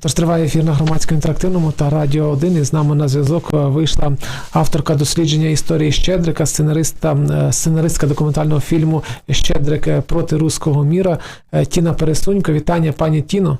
Тож триває ефір на громадському інтерактивному та радіо 1. І з нами на зв'язок е, вийшла авторка дослідження історії Щедрика, сценариста, е, сценаристка документального фільму Щедрик е, проти руського міра Тіна Пересунько. Вітання, пані Тіно.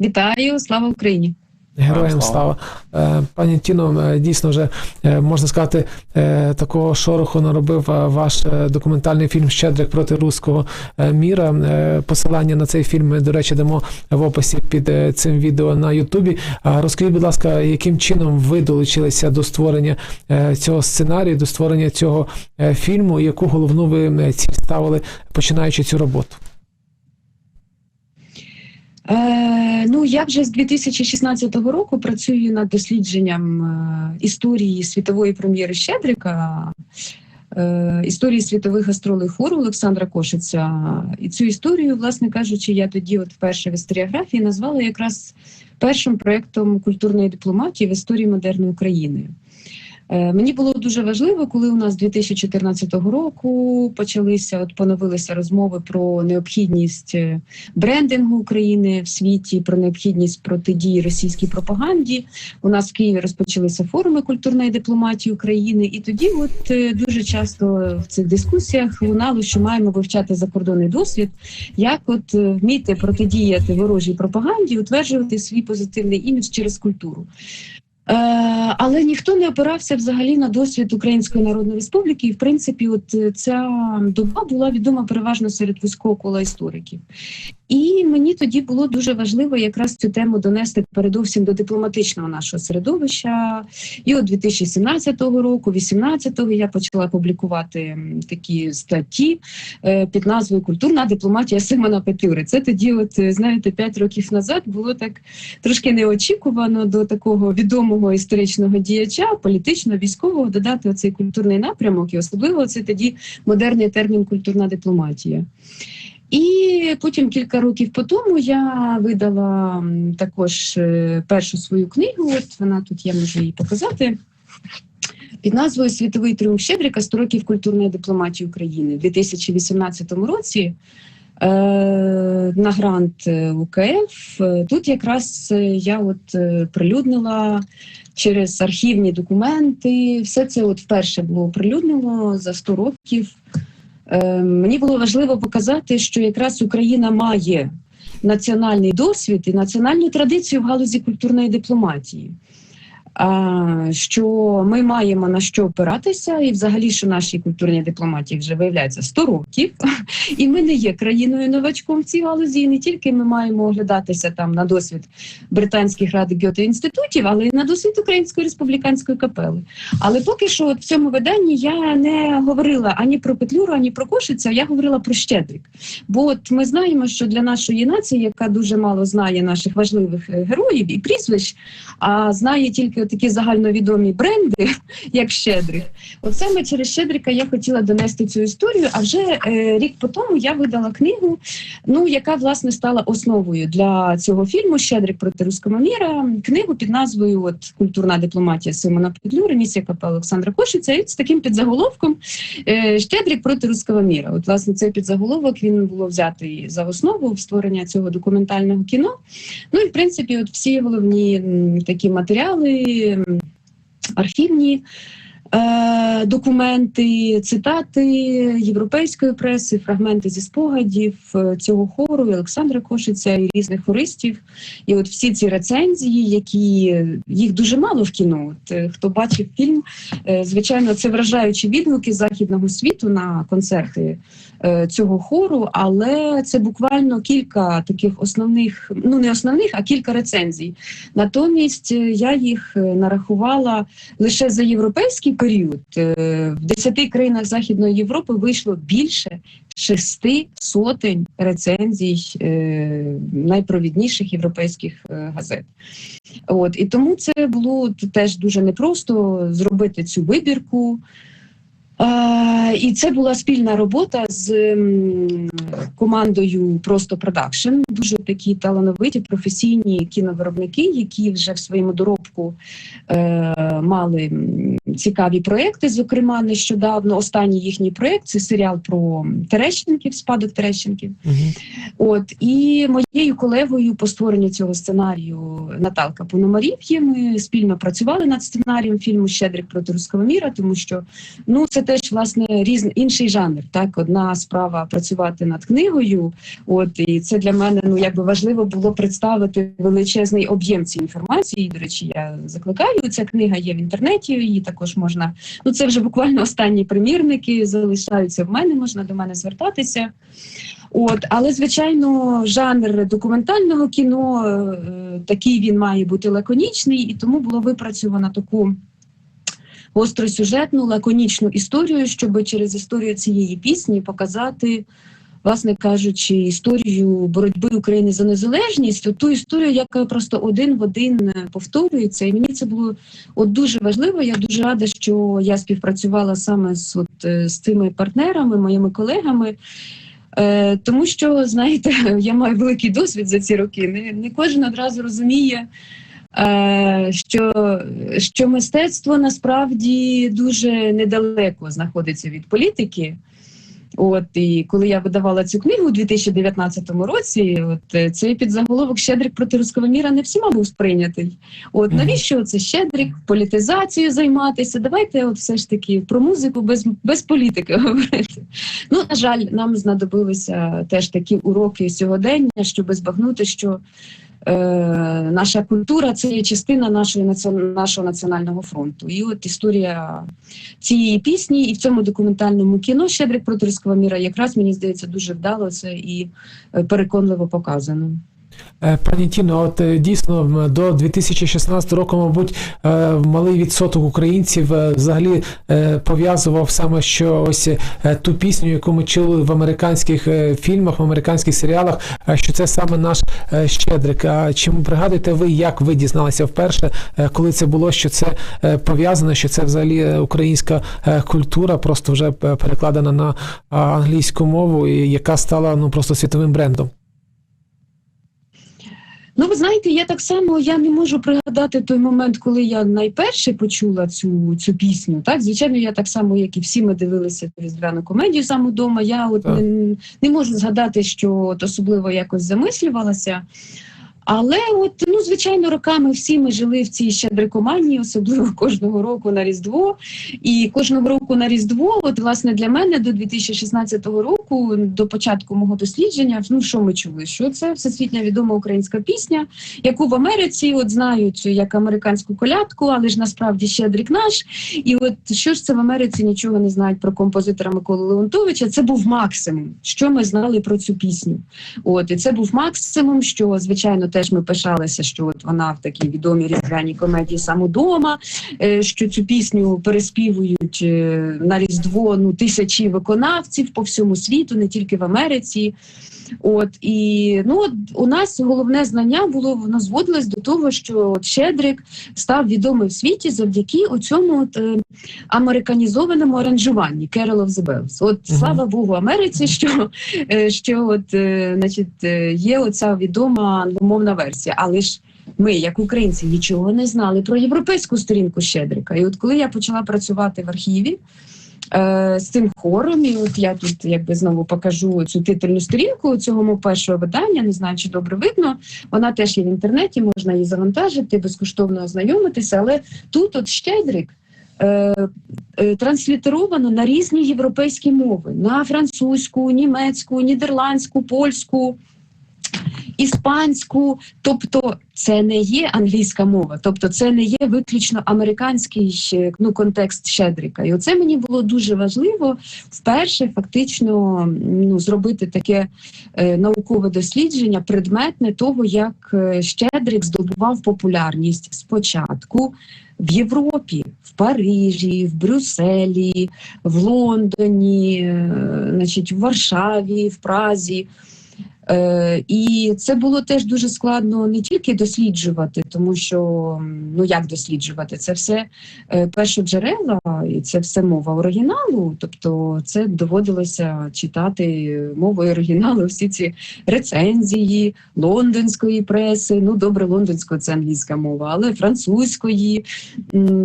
Вітаю, слава Україні! Героям Слава. Е, Пані Тіно, е, дійсно вже е, можна сказати, такого шороху наробив ваш документальний фільм Щедрик проти руського міра. Посилання на цей фільм ми, до речі, дамо в описі під цим відео на Ютубі. Розкажіть, будь ласка, яким чином ви долучилися до створення цього сценарію, до створення цього фільму, і яку головну ви ціль ставили, починаючи цю роботу? Е, ну, я вже з 2016 року працюю над дослідженням е, історії світової прем'єри Щедрика, е, історії світових гастролей хору Олександра Кошиця. І цю історію, власне кажучи, я тоді, от вперше в історіографії, назвала якраз першим проєктом культурної дипломатії в історії модерної України. Е, Мені було дуже важливо, коли у нас 2014 року почалися, от поновилися розмови про необхідність е, брендингу України в світі, про необхідність протидії російській пропаганді. У нас в Києві розпочалися форуми культурної дипломатії України, і тоді, от е, дуже часто в цих дискусіях лунало, що маємо вивчати закордонний досвід, як от вміти протидіяти ворожій пропаганді, утверджувати свій позитивний імідж через культуру. Е, але ніхто не опирався взагалі на досвід Української Народної Республіки, і в принципі, от е, ця доба була відома переважно серед вузького кола істориків. І мені тоді було дуже важливо якраз цю тему донести передовсім до дипломатичного нашого середовища. І от 2017 року, 18-го я почала публікувати такі статті е, під назвою Культурна дипломатія Симона Петлюри. Це тоді, от знаєте, 5 років назад було так трошки неочікувано до такого відомого історичного діяча, політичного, військового, додати оцей культурний напрямок, і особливо це тоді модерний термін культурна дипломатія. І потім кілька років по тому я видала також е, першу свою книгу. От вона тут я можу її показати. Під назвою Світовий тріумф Щедрика 100 років культурної дипломатії України у 2018 році. Е, На грант е, УКФ тут якраз е, я от прилюднила через архівні документи. Все це от вперше було оприлюднено за 100 років. Мені було важливо показати, що якраз Україна має національний досвід і національну традицію в галузі культурної дипломатії. Що ми маємо на що опиратися, і взагалі, що нашій культурній дипломатії вже виявляється 100 років, і ми не є країною новачком в цій галузі. І не тільки ми маємо оглядатися там на досвід британських рад Гьоте інститутів, але й на досвід Української республіканської капели. Але поки що от в цьому виданні я не говорила ані про Петлюру, ані про Кошиця, я говорила про Щедрик. Бо от ми знаємо, що для нашої нації, яка дуже мало знає наших важливих е, героїв і прізвищ, а знає тільки такі загальновідомі бренди, як Щедрик. От саме через Щедрика я хотіла донести цю історію. А вже е, рік по тому я видала книгу, ну яка власне стала основою для цього фільму Щедрик проти руського міра. Книгу під назвою от Культурна дипломатія Симона Петлюри, місія КП Олександра Кошиця, і з таким підзаголовком е, Щедрик проти руського міра. От власне цей підзаголовок він було взятий за основу в створення цього документального кіно. Ну і в принципі, от всі головні такі матеріали, архівні. е, Документи, цитати європейської преси, фрагменти зі спогадів е, цього хору Олександра Кошиця і різних хористів. І от всі ці рецензії, які е, їх дуже мало в кіно. От, е, хто бачив фільм, е, звичайно, це вражаючі відгуки західного світу на концерти цього хору, але це буквально кілька таких основних, ну не основних, а кілька рецензій. Натомість е, я їх е, нарахувала лише за європейський період. Е, В 10 країнах Західної Європи вийшло більше шести сотень рецензій е, найпровідніших європейських е, газет. От і тому це було теж дуже непросто зробити цю вибірку. І це була спільна робота з командою Просто Продакшн. Дуже такі талановиті професійні кіновиробники, які вже в своєму доробку е, мали цікаві проекти. Зокрема, нещодавно останній їхній проект це серіал про Терещенків, спадок Терещенків. От і моєю колегою по створенню цього сценарію Наталка Пономарів є. Ми спільно працювали над сценарієм фільму Щедрик проти руського міра, тому що ну це теж власне різний інший жанр. Так, одна справа працювати над книгою. От і це для мене ну якби важливо було представити величезний об'єм цієї інформації. До речі, я закликаю. Ця книга є в інтернеті. Її також можна. Ну це вже буквально останні примірники залишаються в мене. Можна до мене звертатися. От, але звичайно, жанр документального кіно е, такий він має бути лаконічний, і тому було випрацьовано таку гостросюжетну, лаконічну історію, щоб через історію цієї пісні показати, власне кажучи, історію боротьби України за незалежність, ту історію, яка просто один в один повторюється. І мені це було от дуже важливо. Я дуже рада, що я співпрацювала саме з, от, е, з цими партнерами, моїми колегами. Е, тому що, знаєте, я маю великий досвід за ці роки. Не, не кожен одразу розуміє, що, що мистецтво насправді дуже недалеко знаходиться від політики. От і коли я видавала цю книгу у 2019 році, от е, цей підзаголовок Щедрик проти руського міра не всіма був сприйнятий. От навіщо це Щедрик, політизацією займатися? Давайте, от все ж таки, про музику без, без політики говорити. Ну, на жаль, нам знадобилися теж такі уроки сьогодення, щоб збагнути, що е, наша культура це є частина нашої нашого національного фронту. І от історія цієї пісні і в цьому документальному кіно Щедрик проти руського міра якраз мені здається дуже вдало це і е, переконливо показано. Е, Пані Тіно, от е, дійсно до 2016 року, мабуть, е, малий відсоток українців взагалі пов'язував саме що ось ту пісню, яку ми чули в американських фільмах, в американських серіалах, що це саме наш щедрик. А чи пригадуєте ви, як ви дізналися вперше, коли це було, що це пов'язано, що це взагалі українська культура, просто вже перекладена на англійську мову, і яка стала ну просто світовим брендом? Ну, ви знаєте, я так само я не можу пригадати той момент, коли я найперше почула цю, цю пісню. Так, звичайно, я так само, як і всі ми дивилися різдвяну комедію саме вдома. Я от не, не можу згадати, що от особливо якось замислювалася. Але от ну звичайно, роками всі ми жили в цій щедрикоманії, особливо кожного року на Різдво. І кожного року на Різдво, от власне для мене до 2016 року, до початку мого дослідження, ну що ми чули? Що це всесвітня відома українська пісня, яку в Америці от знають як американську колядку, але ж насправді щедрик наш. І от що ж це в Америці нічого не знають про композитора Миколи Леонтовича? Це був максимум, що ми знали про цю пісню. От і це був максимум, що звичайно теж ми пишалися, що от вона в такій відомій різдвяній комедії сам удома, е, що цю пісню переспівують е, на Різдво ну тисячі виконавців по всьому світу, не тільки в Америці. От і ну от у нас головне знання було воно зводилось до того, що от Щедрик став відомий в світі завдяки оцьому от, е, американізованому аранжуванні Carol of the Bells. От Мгм. слава Богу, Америці, що, е, що от, е, значить, е, є оця відома англомовна версія, але ж. Ми, як українці, нічого не знали про європейську сторінку Щедрика. І от коли я почала працювати в архіві е, з цим хором, і от я тут якби знову покажу цю титульну сторінку цього мого першого видання, не знаю, чи добре видно. Вона теж є в інтернеті, можна її завантажити, безкоштовно ознайомитися. Але тут от Щедрик е, е, транслітеровано на різні європейські мови: на французьку, німецьку, нідерландську, польську. Іспанську, тобто це не є англійська мова, тобто це не є виключно американський ну, контекст Щедрика. І оце мені було дуже важливо вперше фактично ну, зробити таке е, наукове дослідження, предметне того, як е, Щедрик здобував популярність спочатку в Європі, в Парижі, в Брюсселі, в Лондоні, е, значить, в Варшаві, в Празі. Е, і це було теж дуже складно не тільки досліджувати, тому що ну як досліджувати, це все е, першоджерела, і це все мова оригіналу. Тобто, це доводилося читати мовою оригіналу всі ці рецензії лондонської преси. Ну добре, лондонської це англійська мова, але французької,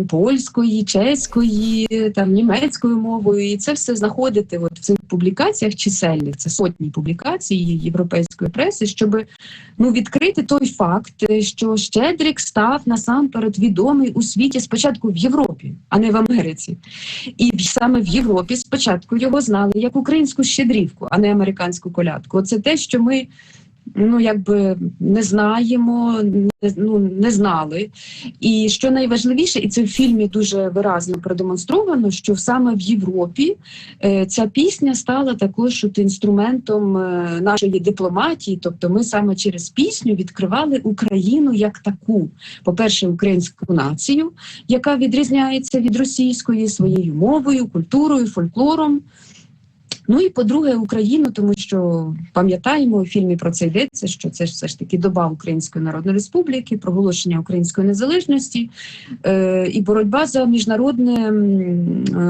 польської, чеської, там німецькою мовою, і це все знаходити от в цих публікаціях чисельних. Це сотні публікацій європейської преси, щоб ну відкрити той факт, що Щедрик став насамперед відомий у світі спочатку в Європі, а не в Америці. І саме в Європі спочатку його знали як українську щедрівку, а не американську колядку. Це те, що ми. Ну, якби не знаємо, не, ну, не знали. І що найважливіше, і це в фільмі дуже виразно продемонстровано, що саме в Європі е, ця пісня стала також от інструментом е, нашої дипломатії. Тобто, ми саме через пісню відкривали Україну як таку. По-перше, українську націю, яка відрізняється від російської своєю мовою, культурою, фольклором. Ну і по-друге, Україну, тому що пам'ятаємо у фільмі про це йдеться, що це ж все ж таки доба Української Народної Республіки, проголошення української незалежності е, і боротьба за міжнародне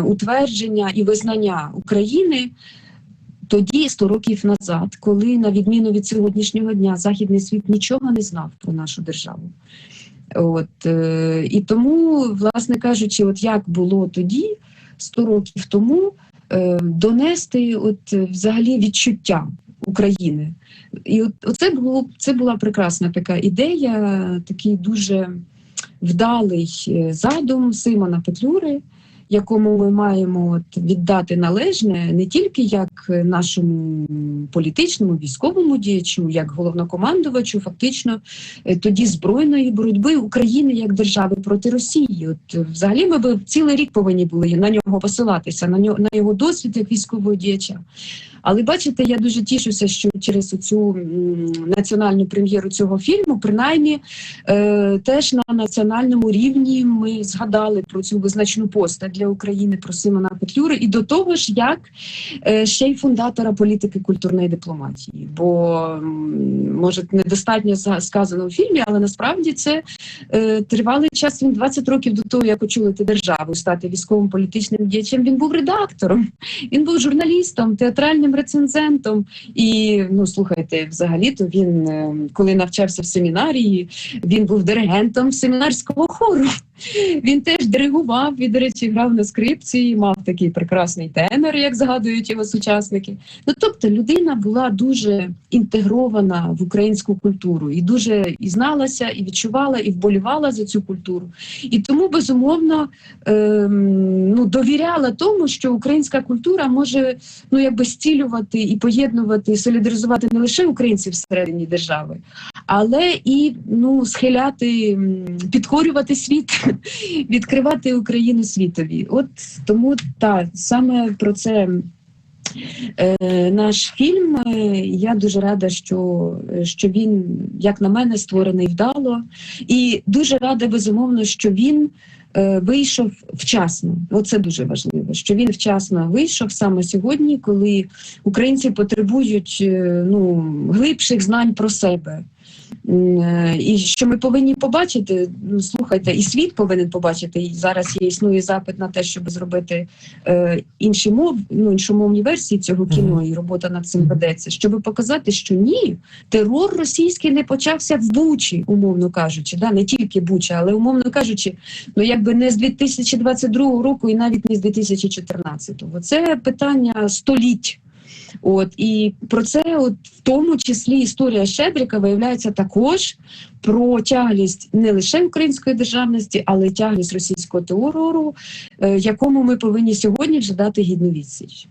утвердження і визнання України. Тоді 100 років назад, коли на відміну від сьогоднішнього дня західний світ нічого не знав про нашу державу. От е, і тому, власне кажучи, от як було тоді, 100 років тому, донести от е, взагалі відчуття України. І от оце було це була прекрасна така ідея, такий дуже вдалий е, задум Симона Петлюри, якому ми маємо от віддати належне не тільки як нашому політичному військовому діячу, як головнокомандувачу, фактично е, тоді збройної боротьби України як держави проти Росії. От е, взагалі ми б цілий рік повинні були на нього посилатися, на нього на його досвід як військового діяча. Але бачите, я дуже тішуся, що через цю національну прем'єру цього фільму, принаймні, е, теж на національному рівні ми згадали про цю визначну постать для України про Симона Петлюри, і до того ж, як е, ще й фундатора політики культурної дипломатії. Бо може недостатньо за- сказано у фільмі, але насправді це е, тривалий час. Він 20 років до того, як очолити державу, стати військовим політичним діячем. Він був редактором, він був журналістом, театральним рецензентом. І ну слухайте, взагалі-то він, е, коли навчався в семінарії, він був диригентом семінарського хору. Він теж диригував, він, до речі, грав на скрипці, мав такий прекрасний тенор, як згадують його сучасники. Ну тобто людина була дуже інтегрована в українську культуру і дуже і зналася, і відчувала, і вболівала за цю культуру. І тому безумовно ем, ну, довіряла тому, що українська культура може ну якби стілювати і поєднувати, і солідаризувати не лише українців всередині держави, але і ну схиляти, підкорювати світ, відкривати Україну світові. От тому так, саме про це. Е, наш фільм. Е, Я дуже рада, що, що він, як на мене, створений вдало, і дуже рада, безумовно, що він е, вийшов вчасно. Оце дуже важливо. Що він вчасно вийшов саме сьогодні, коли українці потребують ну, глибших знань про себе. Е, І що ми повинні побачити, ну слухайте, і світ повинен побачити. І зараз є існує запит на те, щоб зробити е, інші мов, ну іншомовні версії цього кіно, і робота над цим ведеться, щоб показати, що ні, терор російський не почався в Бучі, умовно кажучи, да не тільки Буча, але умовно кажучи, ну якби не з 2022 року і навіть не з 2014. Це питання століть. От і про це, от в тому числі, історія Щедрика виявляється також про тяглість не лише української державності, але й тяглість російського терору, е, якому ми повинні сьогодні вже дати гідну відсіч.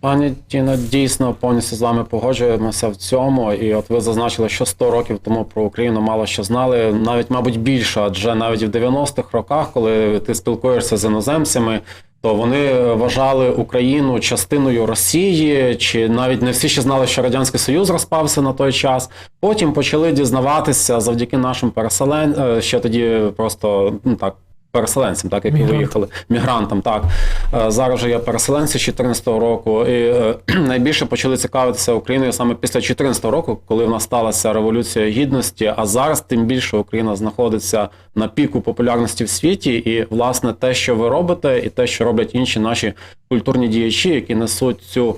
Пані Тіно, дійсно повністю з вами погоджуємося в цьому. І от ви зазначили, що 100 років тому про Україну мало що знали, навіть, мабуть, більше, адже навіть в 90-х роках, коли ти спілкуєшся з іноземцями, то вони вважали Україну частиною Росії, чи навіть не всі ще знали, що Радянський Союз розпався на той час. Потім почали дізнаватися завдяки нашим переселенцям, ще тоді просто ну так переселенцям, так які виїхали мігрантам. Так Е, зараз же є переселенці з 14-го року, і е, найбільше почали цікавитися Україною саме після 14-го року, коли в нас сталася революція гідності. А зараз тим більше Україна знаходиться на піку популярності в світі. І власне те, що ви робите, і те, що роблять інші наші культурні діячі, які несуть цю.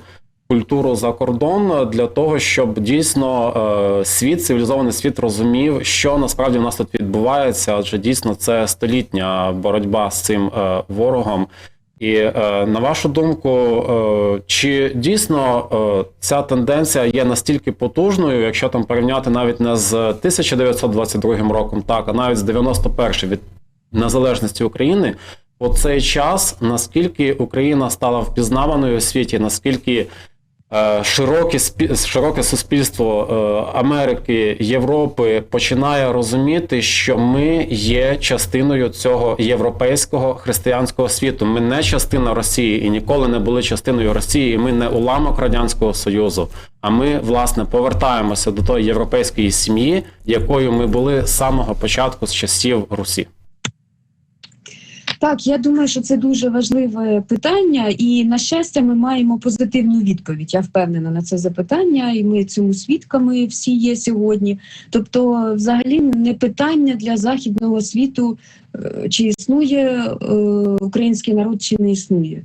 Культуру за кордон для того, щоб дійсно е, світ, цивілізований світ розумів, що насправді в нас тут відбувається, адже дійсно це столітня боротьба з цим е, ворогом. І е, на вашу думку, чи дійсно ця тенденція є настільки потужною, якщо там порівняти навіть не з 1922 роком, так, а навіть з 91 від незалежності України, по цей час наскільки Україна стала впізнаваною у світі, наскільки широке, спі- широке суспільство е, Америки, Європи починає розуміти, що ми є частиною цього європейського християнського світу. Ми не частина Росії і ніколи не були частиною Росії. Ми не уламок радянського союзу. А ми власне повертаємося до тої європейської сім'ї, якою ми були з самого початку з часів Русі. Так, я думаю, що це дуже важливе питання, і на щастя, ми маємо позитивну відповідь. Я впевнена на це запитання, і ми цьому свідками всі є сьогодні. Тобто, взагалі, не питання для західного світу, е, чи існує е, український народ, чи не існує,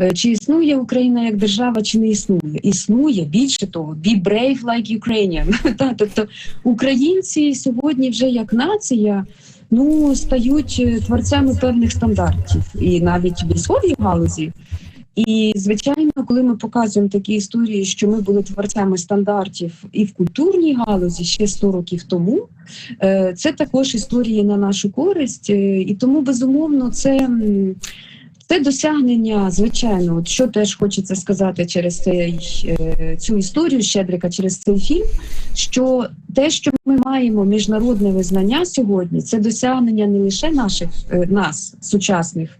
Е, чи існує Україна як держава, чи не існує. Існує більше того, be brave like Ukrainian. Тобто українці сьогодні вже як нація ну стають е, творцями певних стандартів, і навіть військовій галузі. І звичайно, коли ми показуємо такі історії, що ми були творцями стандартів і в культурній галузі ще 100 років тому, е, це також історії на нашу користь, Е, і тому безумовно це. Це досягнення, звичайно, от що теж хочеться сказати через цей, е, цю історію Щедрика, через цей фільм, що те, що ми маємо міжнародне визнання сьогодні, це досягнення не лише наших е, нас, сучасних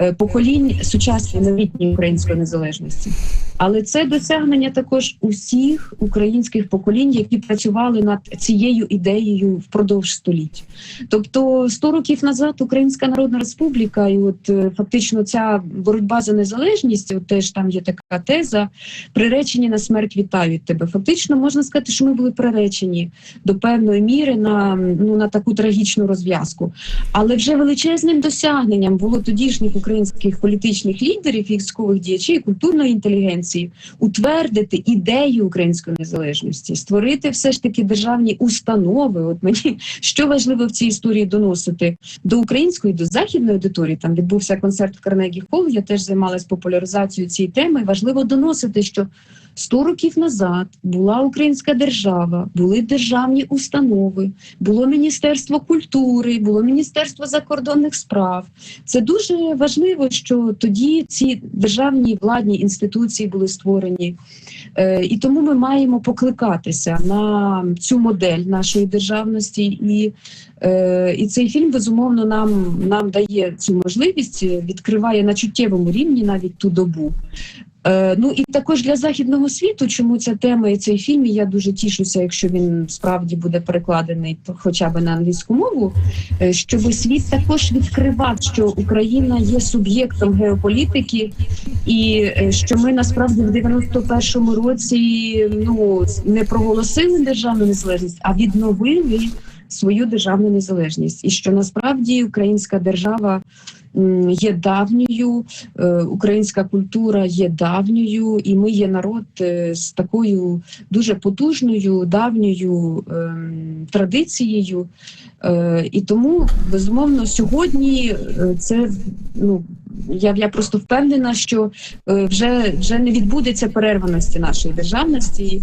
е, поколінь, сучасної новітньої української незалежності, але це досягнення також усіх українських поколінь, які працювали над цією ідеєю впродовж століть. Тобто 100 років назад Українська Народна Республіка, і от е, фактично ця боротьба за незалежність, от теж там є така теза, приречені на смерть вітають тебе. Фактично можна сказати, що ми були приречені до певної міри на, ну, на таку трагічну розв'язку. Але вже величезним досягненням було тодішніх українських політичних лідерів, військових діячів, культурної інтелігенції утвердити ідею української незалежності, створити все ж таки державні установи. От мені що важливо в цій історії доносити до української, до західної аудиторії. Там відбувся концерт в Карнегі Холл, Я теж займалась популяризацією цієї теми. Важливо доносити, що 100 років назад була українська держава, були державні установи, було міністерство культури, було міністерство закордонних справ. Це дуже важливо, що тоді ці державні владні інституції були створені. Е, і тому ми маємо покликатися на цю модель нашої державності, і, е, і цей фільм безумовно нам, нам дає цю можливість, відкриває на чуттєвому рівні навіть ту добу. Е, ну і також для західного світу, чому ця тема і цей фільм, і я дуже тішуся, якщо він справді буде перекладений хоча б на англійську мову, е, щоб світ також відкривав, що Україна є суб'єктом геополітики, і е, що ми насправді в 91-му році ну не проголосили державну незалежність, а відновили свою державну незалежність, і що насправді українська держава є давньою, е, українська культура є давньою, і ми є народ е, з такою дуже потужною давньою ем, традицією. Е, І тому безумовно сьогодні це ну. Я, я просто впевнена, що вже, вже не відбудеться перерваності нашої державності.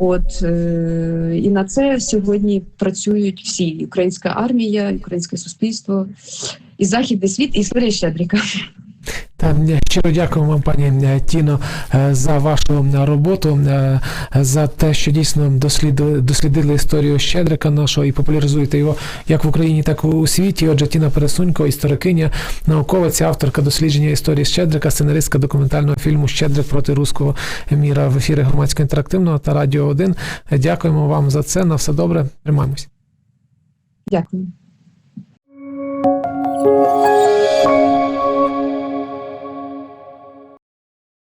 От е, і на це сьогодні працюють всі: українська армія, українське суспільство, і західний світ, і історія Щедрика. Е, щиро дякую вам, пані е, Тіно, е, за вашу роботу, за те, що дійсно дослідили, історію Щедрика нашого і популяризуєте його як в Україні, так і у світі. Отже, Тіна Пересунько, історикиня, науковець, авторка дослідження історії Щедрика, сценаристка документального фільму Щедрик проти руського міра в ефірі громадського інтерактивного та Радіо 1. Дякуємо вам за це. На все добре. Тримаємось. Дякую.